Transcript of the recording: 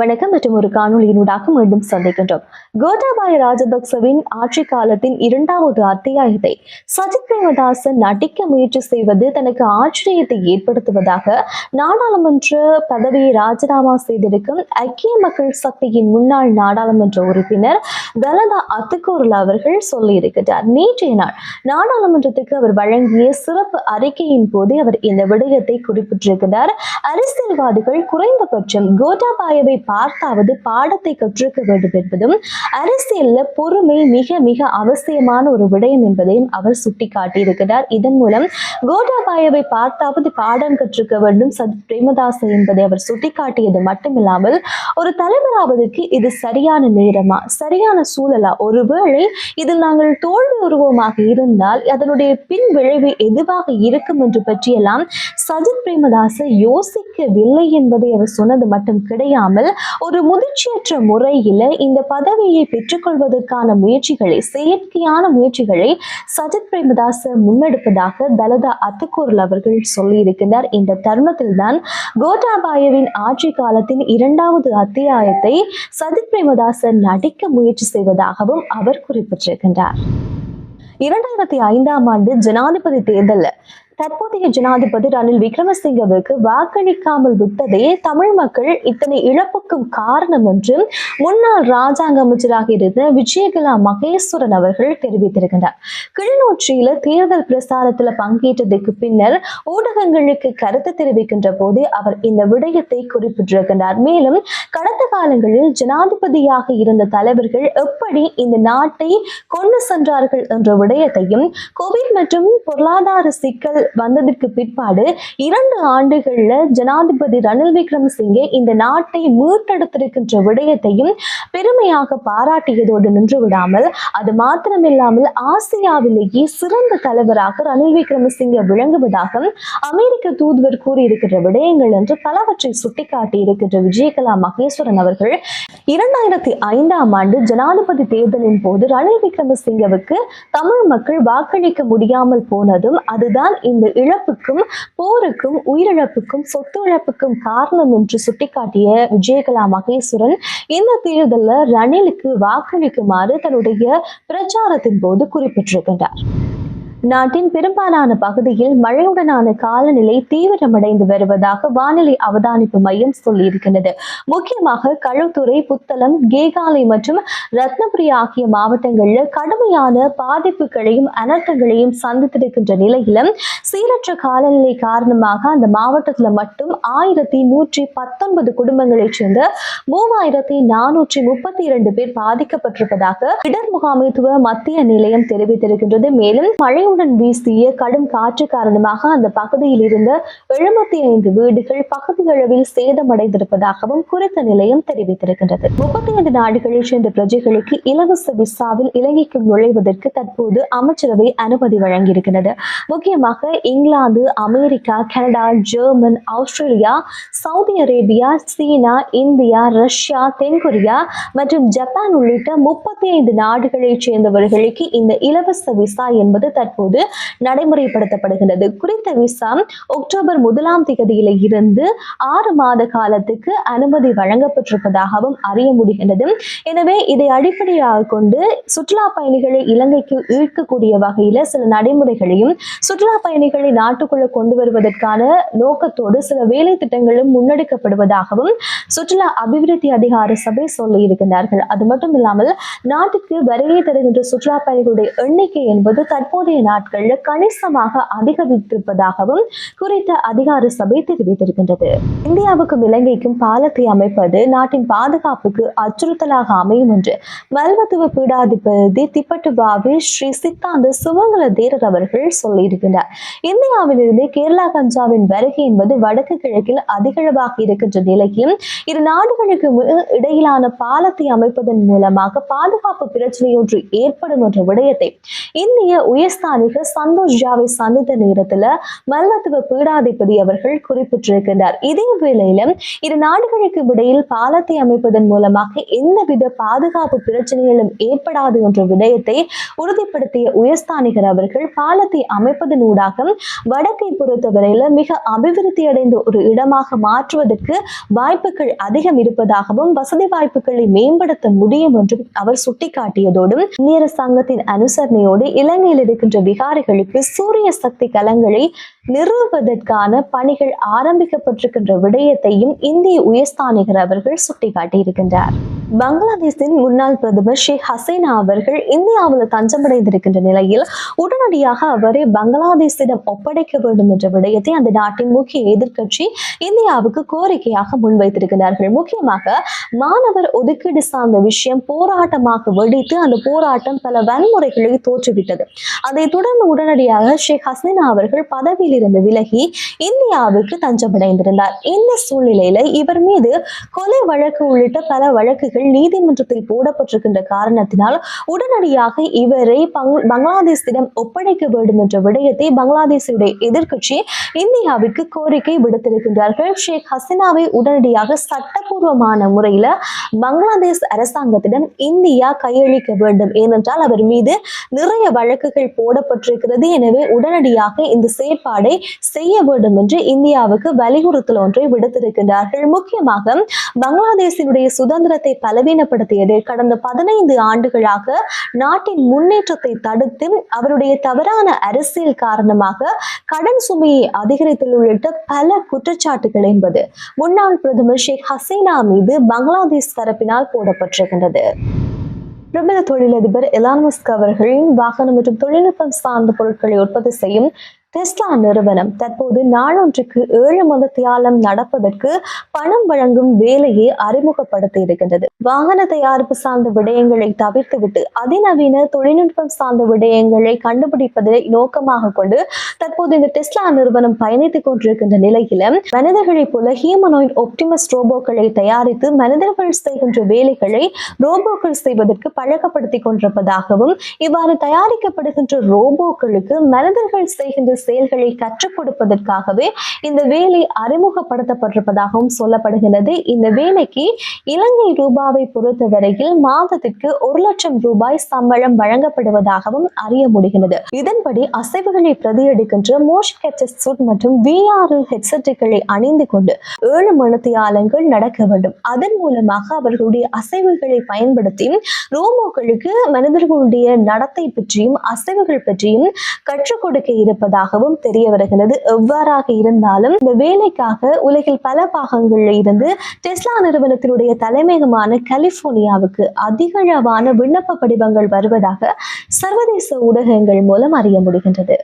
வணக்கம் மற்றும் ஒரு காணொலியினூடாக மீண்டும் சந்திக்கின்றோம். கோட்டாபாய ராஜபக்சவின் ஆட்சி காலத்தின் இரண்டாவது அத்தியாயத்தை சஜித் பிரேமதாசன் நடிக்க முயற்சி செய்வது தனக்கு ஆச்சரியத்தை ஏற்படுத்துவதாக நாடாளுமன்ற பதவியை ராஜினாமா செய்திருக்கும் ஐக்கிய மக்கள் சக்தியின் முன்னாள் நாடாளுமன்ற உறுப்பினர் தலதா அத்துக்கூர்ல அவர்கள் சொல்லியிருக்கிறார். நேற்றைய நாள் நாடாளுமன்றத்துக்கு அவர் வழங்கிய சிறப்பு அறிக்கையின் போது அவர் இந்த விடயத்தை குறிப்பிட்டிருக்கிறார். அரசியல்வாதிகள் குறைந்தபட்சம் கோட்டாபாயவை பார்த்தாவது பாடத்தை கற்றிருக்க வேண்டும் என்பதும் அரசியல்ல பொறுமை மிக மிக அவசியமான ஒரு விடயம் என்பதையும் அவர் சுட்டிக்காட்டியிருக்கிறார். இதன் மூலம் கோட்டாபாயவை பார்த்தாவது பாடம் கற்றுக்க வேண்டும். சத் பிரேமதாச என்பதை அவர் சுட்டிக்காட்டியது மட்டுமில்லாமல் ஒரு தலைவராவதற்கு இது சரியான நேரமா? சரியான சூழலா? ஒருவேளை இதில் நாங்கள் தோல்வி உருவமாக இருந்தால் அதனுடைய பின் விளைவு எதுவாக இருக்கும் என்று பற்றியெல்லாம் சஜித் பிரேமதாச யோசிக்கவில்லை என்பதை அவர் சொன்னது மட்டும் கிடையாமல் ஒரு முதிர்ச்சியற்ற முறையில இந்த பதவியை பெற்றுக்கொள்வதற்கான முயற்சிகளை செயற்கையான முயற்சிகளை சஜித் பிரேமதாஸ் முன்னெடுப்பதாக தலதா அத்துக்கூரல் அவர்கள் சொல்லியிருக்கிறார் இந்த தருணத்தில் தான் கோட்டாபாயவின் ஆட்சி காலத்தின் இரண்டாவது அத்தியாயத்தை சஜித் பிரேமதாஸ் நடிக்க முயற்சி செய்வதாகவும் அவர் குறிப்பிட்டிருக்கின்றார். இரண்டாயிரத்தி ஐந்தாம் ஆண்டு ஜனாதிபதி தேர்தல்ல தற்போதைய ஜனாதிபதி ரணில் விக்ரமசிங்கவுக்கு வாக்களிக்காமல் விட்டதே தமிழ் மக்கள் இத்தனை இழப்புக்கும் காரணம் என்று முன்னாள் ராஜாங்க அமைச்சராக இருந்த விஜயகலா மகேஸ்வரன் அவர்கள் தெரிவித்திருக்கின்றார். கிளிநொச்சியில தேர்தல் பிரசாரத்துல பங்கேற்றதுக்கு பின்னர் ஊடகங்களுக்கு கருத்து தெரிவிக்கின்ற போது அவர் இந்த விடயத்தை குறிப்பிட்டிருக்கிறார் மேலும் கடந்த காலங்களில் ஜனாதிபதியாக இருந்த தலைவர்கள் எப்படி இந்த நாட்டை கொண்டு சென்றார்கள் என்ற விடயத்தையும் கோவிட் மற்றும் பொருளாதார சிக்கல் வந்ததற்கு பிற்பாடு இரண்டு ஆண்டுகள்ல ஜனாதிபதி ரணில் விக்ரமசிங்கே இந்த நாட்டை மீட்டெடுத்திருக்கின்ற விடயத்தையும் பெருமையாக பாராட்டியதோடு நின்று விடாமல் அது மாத்திரமில்லாமல் ஆசியாவிலேயே சிறந்த தலைவராக ரணில் விக்ரமசிங்கே விளங்குவதாக அமெரிக்க தூதுவர் கூறியிருக்கிற விடயங்கள் என்று பலவற்றை சுட்டிக்காட்டி இருக்கின்ற விஜயகலா மகேஸ்வரன் அவர்கள் இரண்டாயிரத்தி ஐந்தாம் ஆண்டு ஜனாதிபதி தேர்தலின் போது ரணில் விக்ரமசிங்கவுக்கு தமிழ் மக்கள் வாக்களிக்க முடியாமல் போனதும் அதுதான் இந்த இழப்புக்கும் போருக்கும் உயிரிழப்புக்கும் சொத்து இழப்புக்கும் காரணம் என்று சுட்டிக்காட்டிய விஜயகலா மகேஸ்வரன் இந்த தேர்தலில் ரணிலுக்கு வாக்களிக்குமாறு தன்னுடைய பிரச்சாரத்தின் போது குறிப்பிட்டிருக்கின்றார். நாட்டின் பெரும்பாலான பகுதியில் மழையுடனான காலநிலை தீவிரமடைந்து வருவதாக வானிலை அவதானிப்பு மையம் சொல்லியிருக்கிறது. முக்கியமாக களுத்துறை புத்தளம் கேகாலை மற்றும் ரத்னபுரி ஆகிய மாவட்டங்களில் கடுமையான பாதிப்புகளையும் அனர்த்தங்களையும் சந்தித்திருக்கின்ற நிலையிலும் சீரற்ற காலநிலை காரணமாக அந்த மாவட்டத்தில் மட்டும் ஆயிரத்தி நூற்றி பத்தொன்பது குடும்பங்களைச் சேர்ந்த மூவாயிரத்தி நானூற்றி முப்பத்தி இரண்டு பேர் பாதிக்கப்பட்டிருப்பதாக இடர் முகாமைத்துவ மத்திய நிலையம் தெரிவித்திருக்கின்றது. மேலும் மழை மழையுடன் வீசிய கடும் காற்று காரணமாக அந்த பகுதியில் இருந்த எழுபத்தி ஐந்து வீடுகள் பகுதியளவில் சேதமடைந்திருப்பதாகவும் குறித்த நிலையம் தெரிவித்திருக்கின்றது. முப்பத்தி ஐந்து நாடுகளில் சேர்ந்த பிரஜைகளுக்கு இலவச விசாவில் இலங்கைக்கு நுழைவதற்கு தற்போது அமைச்சரவை அனுமதி வழங்கியிருக்கிறது முக்கியமாக England America Canada German Australia Saudi Arabia China India Russia தென்கொரியா மற்றும் ஜப்பான் உள்ளிட்ட முப்பத்தி ஐந்து நாடுகளைச் சேர்ந்தவர்களுக்கு இந்த இலவச விசா என்பது தற்போது தற்போது நடைமுறைப்படுத்தப்படுகிறது குறித்த விசா அக்டோபர் முதலாம் தேதியில இருந்து ஆறு மாத காலத்துக்கு அனுமதி வழங்கப்பட்டிருப்பதாகவும் அறிய முடிகின்றது. எனவே இதை அடிப்படையாக கொண்டு சுற்றுலா பயணிகளை இலங்கைக்கு ஈர்க்கக்கூடிய வகையில சில நடைமுறைகளையும் சுற்றுலா பயணிகளை நாட்டுக்குள்ள கொண்டு வருவதற்கான நோக்கத்தோடு சில வேலை திட்டங்களும் முன்னெடுக்கப்படுவதாகவும் சுற்றுலா அபிவிருத்தி அதிகார சபை சொல்லி இருக்கின்றார்கள். அது மட்டும் இல்லாமல் நாட்டுக்கு வருகை தருகின்ற சுற்றுலா பயணிகளுடைய எண்ணிக்கை என்பது தற்போதைய நாட்களில் கணிசமாக அதிகரித்திருப்பதாகவும் குறித்த அதிகார சபை தெரிவித்திருக்கின்றது. இந்தியாவுக்கும் இலங்கைக்கும் பாலத்தை அமைப்பது நாட்டின் பாதுகாப்புக்கு அச்சுறுத்தலாக அமையும் என்று மல்வத்துவ பீடாதிபதி திப்பட்டுபாவி ஸ்ரீ சித்தாந்த சுமங்கல தேரர் அவர்கள் சொல்லியிருக்கின்றார். இந்தியாவிலிருந்து கேரளா கஞ்சாவின் வருகை என்பது வடக்கு கிழக்கில் அதிகளவாக இருக்கின்ற நிலையில் இரு நாடுகளுக்கு இடையிலான பாலத்தை அமைப்பதன் மூலமாக பாதுகாப்பு பிரச்சனையொன்று ஏற்படும் என்ற விடயத்தை இந்திய உயர்ஸ்தானிக சந்தோஷ் ஜாவை சந்தித்த நேரத்தில் மல்வத்துவ பீடாதிபதி அவர்கள் குறிப்பிட்டிருக்கின்றார். இதே வேளையிலும் இரு நாடுகளுக்கு இடையில் பாலத்தை அமைப்பதன் மூலமாக எந்தவித பாதுகாப்பு பிரச்சனைகளும் ஏற்படாது என்ற விடயத்தை உறுதிப்படுத்திய உயர்ஸ்தானிகர் அவர்கள் பாலத்தை அமைப்பதன் ஊடாக வடக்கை பொறுத்தவரையில் மிக அபிவிருத்தி அடைந்த ஒரு இடமாக மாற்றுவதற்கு வாய்ப்புகள் அதிகம் இருப்பதாகவும் வசதி வாய்ப்புகளை மேம்படுத்த முடியும் என்றும் அவர் சுட்டிக்காட்டியதோடு இந்திய அரசாங்கத்தின் அனுசரணையோடு இலங்கையில் இருக்கின்ற விகாரிகளுக்கு சூரிய சக்தி கலங்களை நிறுவுவதற்கான பணிகள் ஆரம்பிக்கப்பட்டிருக்கின்ற விடயத்தையும் இந்திய உயர்ஸ்தானிகர் அவர்கள் சுட்டிக்காட்டியிருக்கின்றார். பங்களாதேஷின் முன்னாள் பிரதமர் ஷேக் ஹசீனா அவர்கள் இந்தியாவில் தஞ்சமடைந்திருக்கின்ற நிலையில் உடனடியாக அவரை பங்களாதேஷிடம் ஒப்படைக்க வேண்டும் என்ற விடயத்தை அந்த நாட்டின் முக்கிய எதிர்க்கட்சி இந்தியாவுக்கு கோரிக்கையாக முன்வைத்திருக்கிறார்கள். முக்கியமாக மாணவர் ஒதுக்கீடு சார்ந்த விஷயம் போராட்டமாக வெடித்து அந்த போராட்டம் பல வன்முறைகளை தோற்றுவிட்டது. அதை தொடர்ந்து உடனடியாக ஷேக் ஹசீனா அவர்கள் பதவியில் இருந்து விலகி இந்தியாவுக்கு தஞ்சமடைந்திருந்தார். இந்த சூழ்நிலையில இவர் மீது கொலை வழக்கு உள்ளிட்ட பல வழக்குகள் நீதிமன்றத்தில் போடப்பட்டிருக்கின்ற காரணத்தினால் உடனடியாக இவரை பங்- பங்களாதேஷிடம் ஒப்படைக்க வேண்டும் என்ற விடயத்தை பங்களாதேஷுடைய எதிர்கட்சி இந்தியாவிற்கு கோரிக்கை விடுத்திருக்கின்றார்கள். ஷேக் ஹசினாவை உடனடியாக சட்டபூர்வமான முறையில பங்களாதேஷ் அரசாங்கத்திடம் இந்தியா கையளிக்க வேண்டும். ஏனென்றால் அவர் மீது நிறைய வழக்குகள் போடப்பட்டிருக்கிறது. எனவே உடனடியாக இந்த செயற்பாடு ஏற்பாடை செய்ய வேண்டும் என்று இந்தியாவுக்கு வலியுறுத்தல் ஒன்றை விடுத்திருக்கின்றார்கள். முக்கியமாக பங்களாதேஷினுடைய சுதந்திரத்தை பலவீனப்படுத்தியது கடந்த பதினைந்து ஆண்டுகளாக நாட்டின் முன்னேற்றத்தை தடுத்து அவருடைய தவறான அரசியல் காரணமாக கடன் சுமையை அதிகரித்தல் உள்ளிட்ட பல குற்றச்சாட்டுகள் என்பது முன்னாள் பிரதமர் ஷேக் ஹசீனா மீது பங்களாதேஷ் தரப்பினால் போடப்பட்டிருக்கின்றது. பிரபல தொழிலதிபர் எலான் மஸ்க் அவர்களின் வாகனம் மற்றும் தொழில்நுட்பம் சார்ந்த பொருட்களை உற்பத்தி செய்யும் டெஸ்லா நிறுவனம் தற்போது நாளொன்றுக்கு ஏழு மத தியாலம் நடப்பதற்கு பணம் வழங்கும் வேலையை அறிமுகப்படுத்தி இருக்கின்றது. வாகன தயாரிப்பு சார்ந்த விடயங்களை தவிர்த்துவிட்டு அதிநவீன தொழில்நுட்பம் சார்ந்த விடயங்களை கண்டுபிடிப்பதை நோக்கமாக கொண்டு தற்போது இந்த டெஸ்லா நிறுவனம் பயணித்துக் கொண்டிருக்கின்ற நிலையில மனிதர்களைப் போல ஹியூமனாய்ட் ஒப்டிமஸ் ரோபோக்களை தயாரித்து மனிதர்கள் செய்கின்ற வேலைகளை ரோபோக்கள் செய்வதற்கு பழக்கப்படுத்திக் கொண்டிருப்பதாகவும் இவ்வாறு தயாரிக்கப்படுகின்ற ரோபோக்களுக்கு மனிதர்கள் செய்கின்ற செயல்களை கற்றுக் கொடுப்பதற்காகவே இந்த வேலை அறிமுகப்படுத்தப்பட்டிருப்பதாகவும் சொல்லப்படுகிறது. இந்த வேலைக்கு இலங்கை ரூபாவை பொறுத்தவரையில் மாதத்திற்கு ஒரு லட்சம் ரூபாய் சம்பளம் வழங்கப்படுவதாகவும் அறிய முடிகிறது. இதன்படி அசைவுகளை பிரதியெடுக்கின்ற மோஷன் கேப்சர் சூட் மற்றும் விஆர்எல் ஹெட்செட்டுகளை அணிந்து கொண்டு ஏழு மணித்தியாலங்கள் நடக்க வேண்டும். அதன் மூலமாக அவர்களுடைய அசைவுகளை பயன்படுத்தி ரோபோக்களுக்கு மனிதர்களுடைய நடத்தை பற்றியும் அசைவுகள் பற்றியும் கற்றுக் கொடுக்க இருப்பதாக இருப்பதாகவும் தெரிய வருகிறது. எவ்வாறாக இருந்தாலும் இந்த வேலைக்காக உலகில் பல பாகங்களில் இருந்து டெஸ்லா நிறுவனத்தினுடைய தலைமையகமான கலிபோர்னியாவுக்கு அதிகளவான விண்ணப்ப படிவங்கள் வருவதாக சர்வதேச ஊடகங்கள் மூலம் அறிய முடிகின்றது.